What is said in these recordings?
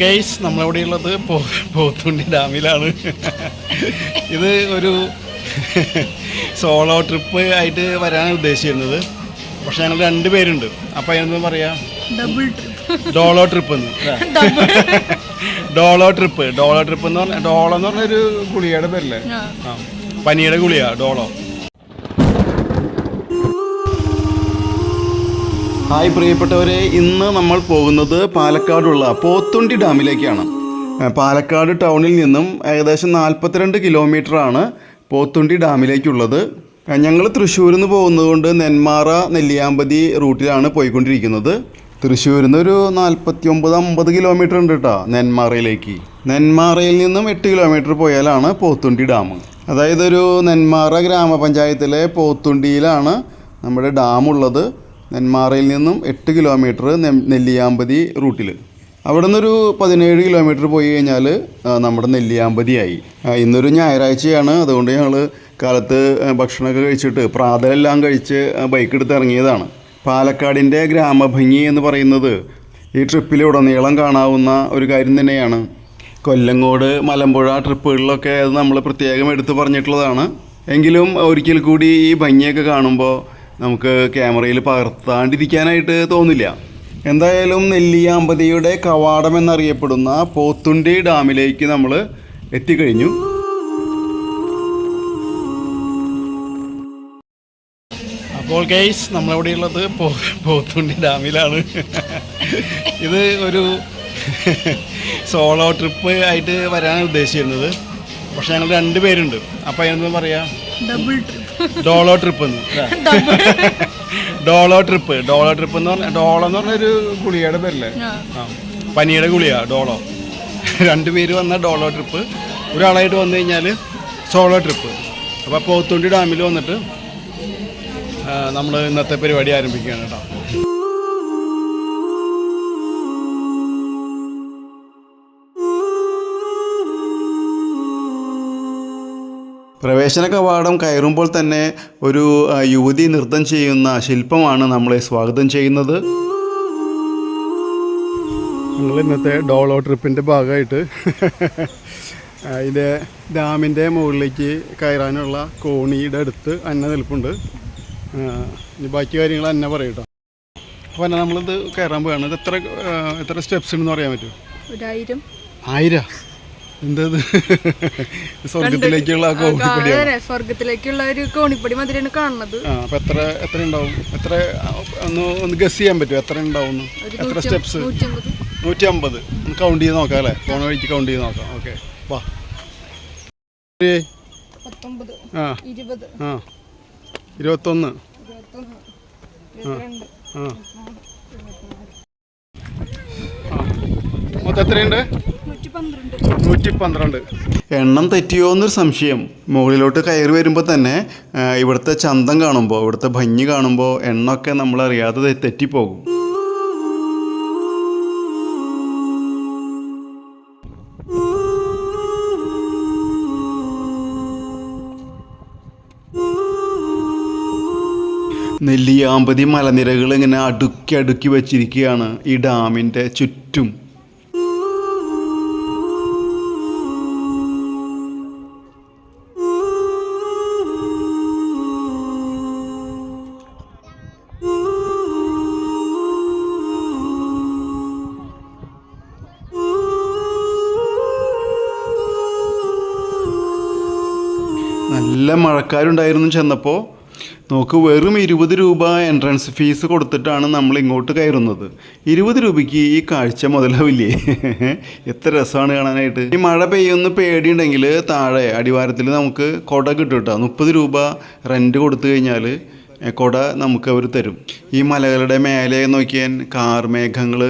Guys നമ്മളിവിടെ ഉള്ളത് പോത്തുണ്ടി ഡാമിലാണ്. ഇത് ഒരു സോളോ ട്രിപ്പ് ആയിട്ട് വരാനാണ് ഉദ്ദേശിച്ചിരുന്നത്. പക്ഷെ ഞങ്ങൾ രണ്ട് പേരുണ്ട്. അപ്പം അതിനെന്താ പറയാ? ഡോളോ ട്രിപ്പ് എന്ന്. ഡോളോ ട്രിപ്പ് ഡോളോ ട്രിപ്പ് എന്ന് പറഞ്ഞാൽ ഡോളോ എന്ന് പറഞ്ഞൊരു ഗുളികയുടെ പേരല്ലേ? ആ. ആ. പനിയുടെ ഗുളിക ഡോളോ ഹായ് പ്രിയപ്പെട്ടവരെ ഇന്ന് നമ്മൾ പോകുന്നത് പാലക്കാടുള്ള പോത്തുണ്ടി ഡാമിലേക്കാണ്. പാലക്കാട് ടൗണിൽ നിന്നും ഏകദേശം നാൽപ്പത്തിരണ്ട് കിലോമീറ്ററാണ് പോത്തുണ്ടി ഡാമിലേക്കുള്ളത്. ഞങ്ങൾ തൃശ്ശൂരിൽ നിന്ന് പോകുന്നതുകൊണ്ട് നെന്മാറ നെല്ലിയാമ്പതി റൂട്ടിലാണ് പോയിക്കൊണ്ടിരിക്കുന്നത്. തൃശ്ശൂരിൽ നിന്ന് ഒരു നാൽപ്പത്തി ഒമ്പത് അമ്പത് കിലോമീറ്റർ ഉണ്ട് കേട്ടോ നെന്മാറയിലേക്ക്. നെന്മാറയിൽ നിന്നും എട്ട് കിലോമീറ്റർ പോയാലാണ് പോത്തുണ്ടി ഡാം. അതായത് ഒരു നെന്മാറ ഗ്രാമപഞ്ചായത്തിലെ പോത്തുണ്ടിയിലാണ് നമ്മുടെ ഡാം ഉള്ളത് നെന്മാറയിൽ നിന്നും എട്ട് കിലോമീറ്റർ നെല്ലിയാമ്പതി റൂട്ടിൽ അവിടെ നിന്നൊരു പതിനേഴ് കിലോമീറ്റർ പോയി കഴിഞ്ഞാൽ നമ്മുടെ നെല്ലിയാമ്പതിയായി. ഇന്നൊരു ഞായറാഴ്ചയാണ്. അതുകൊണ്ട് ഞങ്ങൾ കാലത്ത് ഭക്ഷണമൊക്കെ കഴിച്ചിട്ട് പ്രാതലെല്ലാം കഴിച്ച് ബൈക്ക് എടുത്ത് ഇറങ്ങിയതാണ്. പാലക്കാടിന്റെ ഗ്രാമഭംഗി എന്ന് പറയുന്നത് ഈ ട്രിപ്പിലുടനീളം കാണാവുന്ന ഒരു കാര്യം തന്നെയാണ്. കൊല്ലങ്കോട് മലമ്പുഴ ട്രിപ്പുകളിലൊക്കെ അത് നമ്മൾ പ്രത്യേകം എടുത്തു പറഞ്ഞിട്ടുള്ളതാണ്. എങ്കിലും ഒരിക്കൽ കൂടി ഈ ഭംഗിയൊക്കെ കാണുമ്പോൾ നമുക്ക് ക്യാമറയിൽ പകർത്താണ്ടിരിക്കാനായിട്ട് തോന്നില്ല. എന്തായാലും നെല്ലിയാമ്പതിയുടെ കവാടം എന്നറിയപ്പെടുന്ന പോത്തുണ്ടി ഡാമിലേക്ക് നമ്മൾ എത്തിക്കഴിഞ്ഞു. അപ്പോൾ കേസ് നമ്മളിവിടെ ഉള്ളത് പോ പോത്തുണ്ടി ഡാമിലാണ്. ഇത് ഒരു സോളോ ട്രിപ്പ് ആയിട്ട് വരാനാണ് ഉദ്ദേശിച്ചിരുന്നത്. പക്ഷെ ഞങ്ങൾ രണ്ട് പേരുണ്ട്. അപ്പം അതിനെന്താ പറയാ? Double trip Dolo trip Dolo trip. Dolo trip എന്ന് പറഞ്ഞാൽ ഡോളോ എന്ന് പറഞ്ഞൊരു ഗുളികയുടെ പേരല്ലേ. ആ. പനിയുടെ ഗുളിക ഡോളോ. രണ്ട് പേര് വന്ന ഡോളോ ട്രിപ്പ്. ഒരാളായിട്ട് വന്നു കഴിഞ്ഞാൽ സോളോ ട്രിപ്പ്. അപ്പോൾ പോത്തുണ്ടി ഡാമിൽ വന്നിട്ട് നമ്മൾ ഇന്നത്തെ പരിപാടി ആരംഭിക്കുകയാണ് കേട്ടോ. പ്രവേശന കവാടം കയറുമ്പോൾ തന്നെ ഒരു യുവതി നൃത്തം ചെയ്യുന്ന ശില്പമാണ് നമ്മളെ സ്വാഗതം ചെയ്യുന്നത്. ഞങ്ങൾ ഇന്നത്തെ ഡോളോ ട്രിപ്പിന്റെ ഭാഗമായിട്ട് അതിന്റെ ഡാമിന്റെ മുകളിലേക്ക് കയറാനുള്ള കോണിയുടെ അടുത്ത് അന്ന നിൽപ്പുണ്ട്. ഇനി ബാക്കി കാര്യങ്ങൾ അന്ന പറയട്ടോ. അപ്പോൾ അന്ന നമ്മളിത് കയറാൻ പോവുകയാണ് ഇത് എത്ര എത്ര സ്റ്റെപ്സ് ഉണ്ടെന്ന് പറയാൻ പറ്റുമോ? ഒരായിരം. ആയിരം? എന്തത് സ്വർഗത്തിലേക്കുള്ള സ്വർഗത്തിലേക്കുള്ള ഒരു കോണിപ്പടി മധുരമാണ് കാണുന്നത്. ആ അപ്പോൾ എത്ര എത്ര ഉണ്ടാവും? എത്ര ഒന്ന് ഒന്ന് ഗസ് ചെയ്യാൻ പറ്റുമോ? എത്ര ഉണ്ടാവും എത്ര സ്റ്റെപ്സ് നൂറ്റി അമ്പത് ഒന്ന് കൗണ്ട് ചെയ്ത് നോക്കാം അല്ലേ? ഫോൺ വഴിക്ക് കൗണ്ട് ചെയ്ത് നോക്കാം. ഓക്കെ വാ. ആ. ഇരുപത്. ആ. ഇരുപത്തൊന്ന്. ആ. ആ. മൊത്തം എത്രയുണ്ട്? നൂറ്റി പന്ത്രണ്ട് എണ്ണം തെറ്റിയോ എന്നൊരു സംശയം. മുകളിലോട്ട് കയറി വരുമ്പോൾ തന്നെ ഇവിടുത്തെ ചന്തം കാണുമ്പോൾ ഇവിടുത്തെ ഭംഗി കാണുമ്പോൾ എണ്ണമൊക്കെ നമ്മൾ അറിയാതെ തെറ്റിപ്പോകും. നെല്ലിയാമ്പതി മലനിരകൾ ഇങ്ങനെ അടുക്കി അടുക്കി വെച്ചിരിക്കുകയാണ് ഈ ഡാമിന്റെ ചുറ്റും. നല്ല മഴക്കാരുണ്ടായിരുന്നു ചെന്നപ്പോൾ നമുക്ക് വെറും ഇരുപത് രൂപ എൻട്രൻസ് ഫീസ് കൊടുത്തിട്ടാണ് നമ്മൾ ഇങ്ങോട്ട് കയറുന്നത്. ഇരുപത് രൂപയ്ക്ക് ഈ കാഴ്ച മുതലാവില്ലേ? എത്ര രസമാണ് കാണാനായിട്ട്. ഈ മഴ പെയ്യുന്ന പേടിയുണ്ടെങ്കിൽ താഴെ അടിവാരത്തിൽ നമുക്ക് കുട കിട്ടും കേട്ടോ മുപ്പത് രൂപ റെന്റ് കൊടുത്തു കഴിഞ്ഞാൽ കുട നമുക്ക് അവർ തരും. ഈ മലകളുടെ മേലെ നോക്കിയാൽ കാർമേഘങ്ങൾ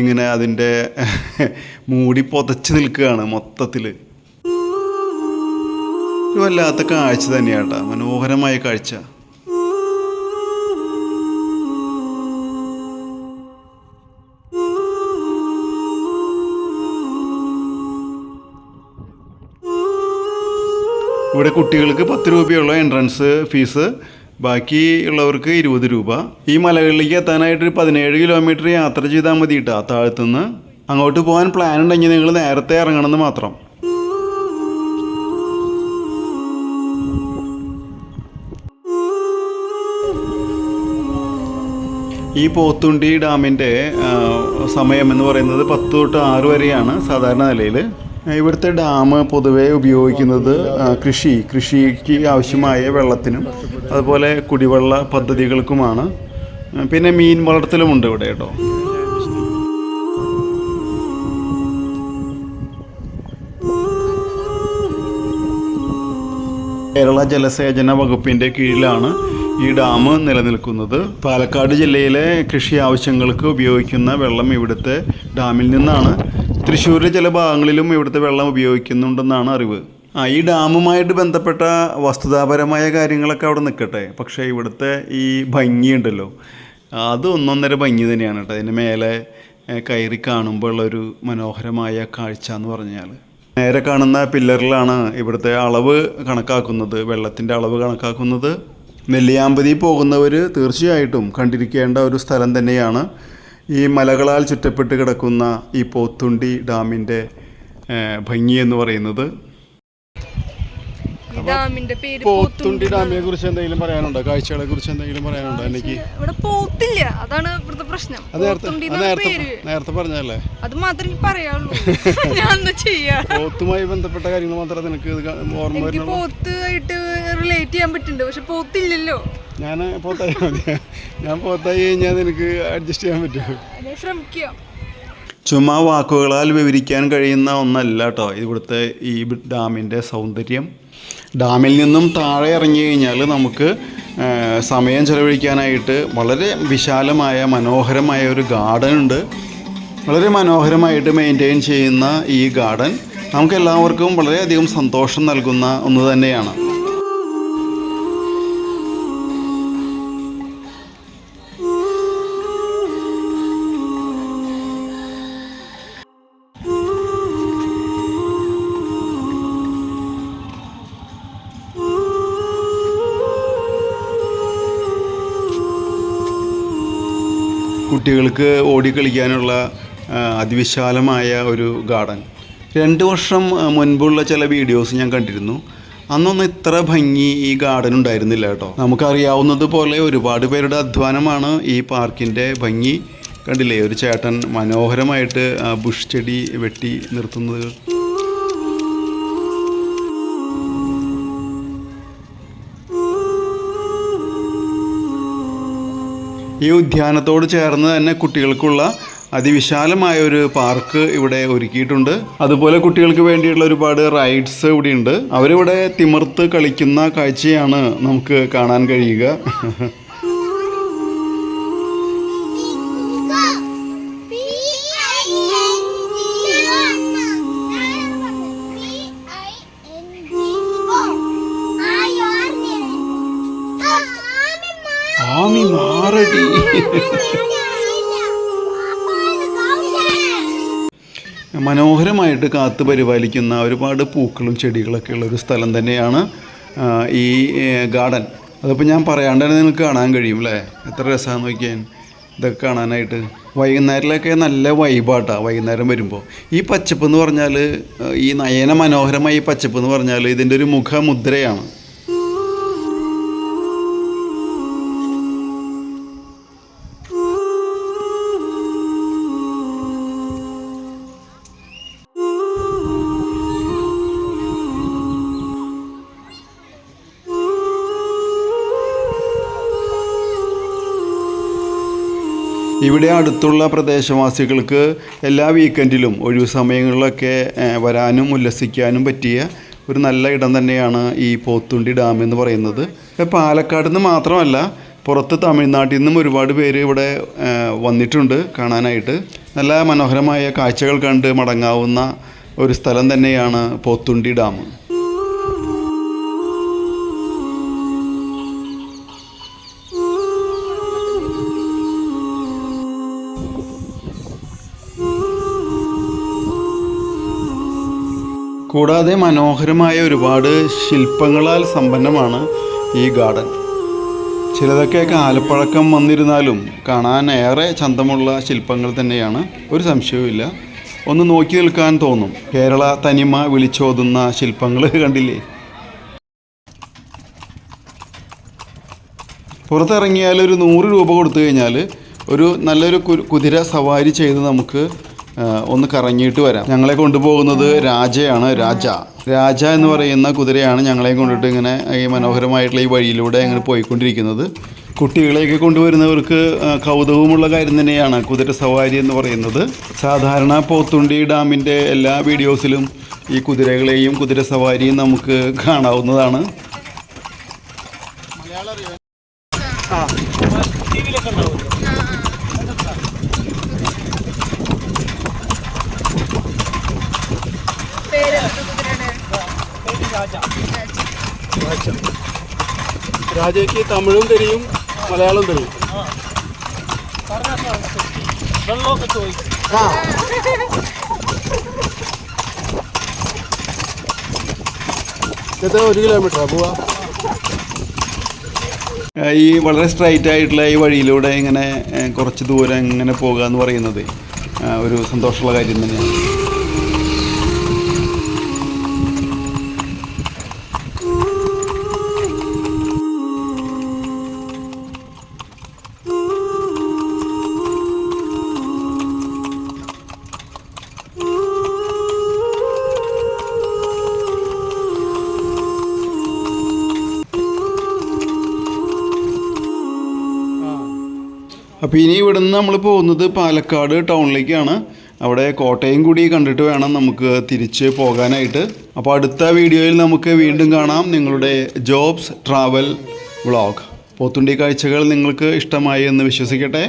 ഇങ്ങനെ അതിന്റെ മൂടി പൊതച്ച് നിൽക്കുകയാണ് മൊത്തത്തിൽ വല്ലാത്ത കാഴ്ച തന്നെയാട്ടാ. മനോഹരമായ കാഴ്ച. ഇവിടെ കുട്ടികൾക്ക് പത്ത് രൂപയുള്ള എൻട്രൻസ് ഫീസ് ബാക്കി ഉള്ളവർക്ക് ഇരുപത് രൂപ. ഈ മലകളിലേക്ക് എത്താനായിട്ട് ഒരു പതിനേഴ് കിലോമീറ്റർ യാത്ര ചെയ്താൽ മതി കേട്ടോ താഴത്തുനിന്ന്. അങ്ങോട്ട് പോകാൻ പ്ലാൻ ഉണ്ടെങ്കിൽ നിങ്ങൾ നേരത്തെ ഇറങ്ങണമെന്ന് മാത്രം. ഈ പോത്തുണ്ടി ഡാമിന്റെ സമയം എന്ന് പറയുന്നത് പത്ത് തൊട്ട് ആറ് വരെയാണ് സാധാരണ നിലയിൽ. ഇവിടുത്തെ ഡാം പൊതുവെ ഉപയോഗിക്കുന്നത് കൃഷി കൃഷിക്ക് ആവശ്യമായ വെള്ളത്തിനും അതുപോലെ കുടിവെള്ള പദ്ധതികൾക്കുമാണ്. പിന്നെ മീൻ വളർത്തലുമുണ്ട് ഇവിടെ കേട്ടോ. കേരള ജലസേചന വകുപ്പിന്റെ കീഴിലാണ് ഈ ഡാം നിലനിൽക്കുന്നത് പാലക്കാട് ജില്ലയിലെ കൃഷി ആവശ്യങ്ങൾക്ക് ഉപയോഗിക്കുന്ന വെള്ളം ഇവിടുത്തെ ഡാമിൽ നിന്നാണ്. തൃശ്ശൂരിലെ ചില ഭാഗങ്ങളിലും ഇവിടുത്തെ വെള്ളം ഉപയോഗിക്കുന്നുണ്ടെന്നാണ് അറിവ്. ആ ഈ ഡാമുമായിട്ട് ബന്ധപ്പെട്ട വസ്തുതാപരമായ കാര്യങ്ങളൊക്കെ അവിടെ നിൽക്കട്ടെ. പക്ഷേ ഇവിടുത്തെ ഈ ഭംഗിയുണ്ടല്ലോ. അത് ഒന്നൊന്നര ഭംഗി തന്നെയാണ് കേട്ടോ. അതിന് മേലെ കയറി കാണുമ്പോൾ ഉള്ളൊരു മനോഹരമായ കാഴ്ച എന്ന് പറഞ്ഞാൽ നേരെ കാണുന്ന പില്ലറിലാണ് ഇവിടുത്തെ അളവ് കണക്കാക്കുന്നത് വെള്ളത്തിന്റെ അളവ് കണക്കാക്കുന്നത്. നെല്ലിയാമ്പതി പോകുന്നവർ തീർച്ചയായിട്ടും കണ്ടിരിക്കേണ്ട ഒരു സ്ഥലം തന്നെയാണ് ഈ മലകളാൽ ചുറ്റപ്പെട്ട് കിടക്കുന്ന ഈ പോത്തുണ്ടി ഡാമിന്റെ ഭംഗി എന്ന് പറയുന്നത്. ഈ ഡാമിന്റെ പേര് പോത്തുണ്ടി ഡാമിനെ കുറിച്ച് എന്തെങ്കിലും പറയാനുണ്ടോ? കാഴ്ചകളെ കുറിച്ച് എന്തെങ്കിലും പറയാനുണ്ടോ? എനിക്ക് ഇവിടെ പോത്തില്ല. അതാണ് പ്രശ്നം. അത് നേരത്തെ പറഞ്ഞല്ലേ അത് മാത്രമേ പറയാനുള്ളൂ. ഞാൻ എന്താ ചെയ്യാ. പോത്തുമായി ബന്ധപ്പെട്ട കാര്യങ്ങൾ മാത്രമേ നിനക്ക് ഓർമ്മ എനിക്ക് വരുന്നുള്ളൂ? പോത്ത് റിലേറ്റ് ചെയ്യാൻ പറ്റുന്നുണ്ട്. പക്ഷെ പോത്തില്ലല്ലോ. ഞാൻ പോത്തായി മതി ഞാൻ പോത്തായി കഴിഞ്ഞാൽ നിനക്ക് അഡ്ജസ്റ്റ് ചെയ്യാൻ പറ്റുമോ ശ്രമിക്കാം. ചുമ്മാ വാക്കുകളാൽ വിവരിക്കാൻ കഴിയുന്ന ഒന്നല്ല കേട്ടോ ഇവിടുത്തെ ഈ ഡാമിന്റെ സൗന്ദര്യം. ഡാമിൽ നിന്നും താഴെ ഇറങ്ങി കഴിഞ്ഞാൽ നമുക്ക് സമയം ചെലവഴിക്കാനായിട്ട് വളരെ വിശാലമായ മനോഹരമായ ഒരു ഗാർഡൻ ഉണ്ട്. വളരെ മനോഹരമായിട്ട് മെയിന്റെയിൻ ചെയ്യുന്ന ഈ ഗാർഡൻ നമുക്ക് എല്ലാവർക്കും വളരെയധികം സന്തോഷം നൽകുന്ന ഒന്ന് തന്നെയാണ്. കുട്ടികൾക്ക് ഓടിക്കളിക്കാനുള്ള അതിവിശാലമായ ഒരു ഗാർഡൻ. രണ്ട് വർഷം മുൻപുള്ള ചില വീഡിയോസ് ഞാൻ കണ്ടിരുന്നു. അന്നൊന്നും ഇത്ര ഭംഗി ഈ ഗാർഡൻ ഉണ്ടായിരുന്നില്ല കേട്ടോ. നമുക്കറിയാവുന്നത് പോലെ ഒരുപാട് പേരുടെ അധ്വാനമാണ് ഈ പാർക്കിന്റെ ഭംഗി. കണ്ടില്ലേ ഒരു ചേട്ടൻ മനോഹരമായിട്ട് ബുഷ് ചെടി വെട്ടി നിർത്തുന്നത്? ഈ ഉദ്യാനത്തോട് ചേർന്ന് തന്നെ കുട്ടികൾക്കുള്ള അതിവിശാലമായ ഒരു പാർക്ക് ഇവിടെ ഒരുക്കിയിട്ടുണ്ട്. അതുപോലെ കുട്ടികൾക്ക് വേണ്ടിയുള്ള ഒരുപാട് റൈഡ്സ് ഇവിടെ ഉണ്ട്. അവരിവിടെ തിമിർത്ത് കളിക്കുന്ന കാഴ്ചയാണ് നമുക്ക് കാണാൻ കഴിയുക. ആമി മാറടി മനോഹരമായിട്ട് കാത്തു പരിപാലിക്കുന്ന ഒരുപാട് പൂക്കളും ചെടികളൊക്കെ ഉള്ള ഒരു സ്ഥലം തന്നെയാണ് ഈ ഗാർഡൻ. അതിപ്പോൾ ഞാൻ പറയാണ്ട് തന്നെ നിങ്ങൾക്ക് കാണാൻ കഴിയും അല്ലേ എത്ര രസമാണെന്ന് നോക്കിയാൽ ഇതൊക്കെ കാണാനായിട്ട്. വൈകുന്നേരത്തിലൊക്കെ നല്ല വൈബാട്ടാണ് വൈകുന്നേരം വരുമ്പോൾ ഈ പച്ചപ്പ് എന്ന് പറഞ്ഞാൽ ഈ നയന മനോഹരമായ ഈ പച്ചപ്പ് എന്ന് പറഞ്ഞാൽ ഇതിന്റെ ഒരു മുഖമുദ്രയാണ്. ഇവിടെ അടുത്തുള്ള പ്രദേശവാസികൾക്ക് എല്ലാ വീക്കെൻഡിലും ഒഴിവു സമയങ്ങളിലൊക്കെ വരാനും ഉല്ലസിക്കാനും പറ്റിയ ഒരു നല്ല ഇടം തന്നെയാണ് ഈ പോത്തുണ്ടി ഡാം എന്ന് പറയുന്നത്. പാലക്കാട് നിന്ന് മാത്രമല്ല പുറത്ത് തമിഴ്നാട്ടിൽ നിന്നും ഒരുപാട് പേര് ഇവിടെ വന്നിട്ടുണ്ട് കാണാനായിട്ട്. നല്ല മനോഹരമായ കാഴ്ചകൾ കണ്ട് മടങ്ങാവുന്ന ഒരു സ്ഥലം തന്നെയാണ് പോത്തുണ്ടി ഡാം. കൂടാതെ മനോഹരമായ ഒരുപാട് ശില്പങ്ങളാൽ സമ്പന്നമാണ് ഈ ഗാർഡൻ. ചിലതൊക്കെ കാലപ്പഴക്കം വന്നിരുന്നാലും കാണാൻ ഏറെ ചന്തമുള്ള ശില്പങ്ങൾ തന്നെയാണ്. ഒരു സംശയവുമില്ല. ഒന്ന് നോക്കി നിൽക്കാൻ തോന്നും. കേരള തനിമ വിളിച്ചോതുന്ന ശില്പങ്ങൾ കണ്ടില്ലേ? പുറത്തിറങ്ങിയാൽ ഒരു നൂറ് രൂപ കൊടുത്തു കഴിഞ്ഞാൽ ഒരു നല്ലൊരു കുതിര സവാരി ചെയ്ത് നമുക്ക് ഒന്ന് കറങ്ങിയിട്ട് വരാം. ഞങ്ങളെ കൊണ്ടുപോകുന്നത് രാജയാണ് രാജ. രാജ എന്ന് പറയുന്ന കുതിരയാണ് ഞങ്ങളെ കൊണ്ടിട്ട് ഇങ്ങനെ ഈ മനോഹരമായിട്ടുള്ള ഈ വഴിയിലൂടെ ഇങ്ങനെ പോയിക്കൊണ്ടിരിക്കുന്നത്. കുട്ടികളെയൊക്കെ കൊണ്ടുവരുന്നവർക്ക് ആ, കൗതുകമുള്ള കാര്യം തന്നെയാണ് കുതിര സവാരി എന്ന് പറയുന്നത്. സാധാരണ പോത്തുണ്ടി ഡാമിന്റെ എല്ലാ വീഡിയോസിലും ഈ കുതിരകളെയും കുതിര സവാരിയും നമുക്ക് കാണാവുന്നതാണ്. രാജയ്ക്ക് തമിഴും തരിയും മലയാളം തരും എത്ര ഒരു കിലോമീറ്ററാ പോവാ? ഈ വളരെ സ്ട്രൈറ്റ് ആയിട്ടുള്ള ഈ വഴിയിലൂടെ ഇങ്ങനെ കുറച്ച് ദൂരം ഇങ്ങനെ പോകുക എന്ന് പറയുന്നത് ഒരു സന്തോഷമുള്ള കാര്യം തന്നെയാണ്. അപ്പോൾ ഇനി ഇവിടുന്ന് നമ്മൾ പോകുന്നത് പാലക്കാട് ടൗണിലേക്കാണ്. അവിടെ കോട്ടയം കൂടി കണ്ടിട്ട് വേണം നമുക്ക് തിരിച്ച് പോകാനായിട്ട്. അപ്പോൾ അടുത്ത വീഡിയോയിൽ നമുക്ക് വീണ്ടും കാണാം നിങ്ങളുടെ ജോബ്സ് ട്രാവൽ വ്ളോഗ്. പോത്തുണ്ടി കാഴ്ചകൾ നിങ്ങൾക്ക് ഇഷ്ടമായി എന്ന് വിശ്വസിക്കട്ടെ.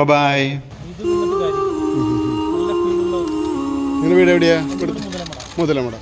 ബബായ് ബായ് നിങ്ങളുടെ വീട് എവിടെയാ? മുതലമട.